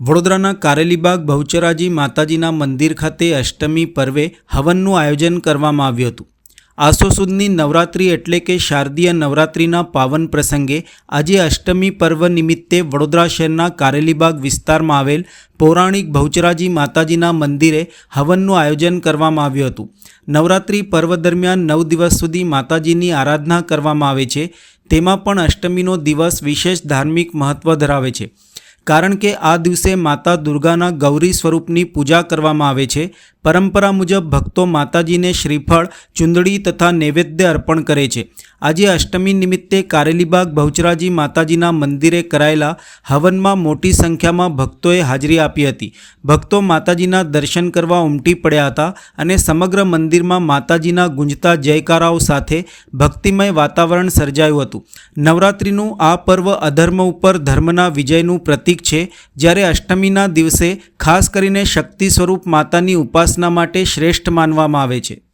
વડોદરાના કારેલીબાગ બહુચરાજી માતાજીના મંદિર ખાતે અષ્ટમી પર્વે હવનનું આયોજન કરવામાં આવ્યું હતું. આસો સુદની નવરાત્રિ એટલે કે શારદીય નવરાત્રિના પાવન પ્રસંગે આજે અષ્ટમી પર્વ નિમિત્તે વડોદરા શહેરના કારેલીબાગ વિસ્તારમાં આવેલ પૌરાણિક બહુચરાજી માતાજીના મંદિરે હવનનું આયોજન કરવામાં આવ્યું હતું. નવરાત્રિ પર્વ દરમિયાન નવ દિવસ સુધી માતાજીની આરાધના કરવામાં આવે છે. તેમાં પણ અષ્ટમીનો દિવસ વિશેષ ધાર્મિક મહત્ત્વ ધરાવે છે. કારણ કે આ દિવસે માતા દુર્ગાના ગૌરી સ્વરૂપની પૂજા કરવામાં આવે છે પરંપરા મુજબ ભક્તો માતાજીને શ્રીફળ, ચુંદડી તથા નૈવેદ્ય અર્પણ કરે છે. આજે અષ્ટમી નિમિત્તે કારેલીબાગ બહુચરાજી માતાજીના મંદિરે કરાયેલા હવનમાં મોટી સંખ્યામાં ભક્તોએ હાજરી આપી હતી. ભક્તો માતાજીના દર્શન કરવા ઉમટી પડ્યા હતા અને સમગ્ર મંદિરમાં માતાજીના ગુંજતા જયકારાઓ સાથે ભક્તિમય વાતાવરણ સર્જાયું હતું. નવરાત્રિનું આ પર્વ અધર્મ ઉપર ધર્મના વિજયનું પ્રતીક છે. જ્યારે અષ્ટમીના દિવસે ખાસ કરીને શક્તિ સ્વરૂપ માતાની ઉપાસના માટે શ્રેષ્ઠ માનવામાં આવે છે.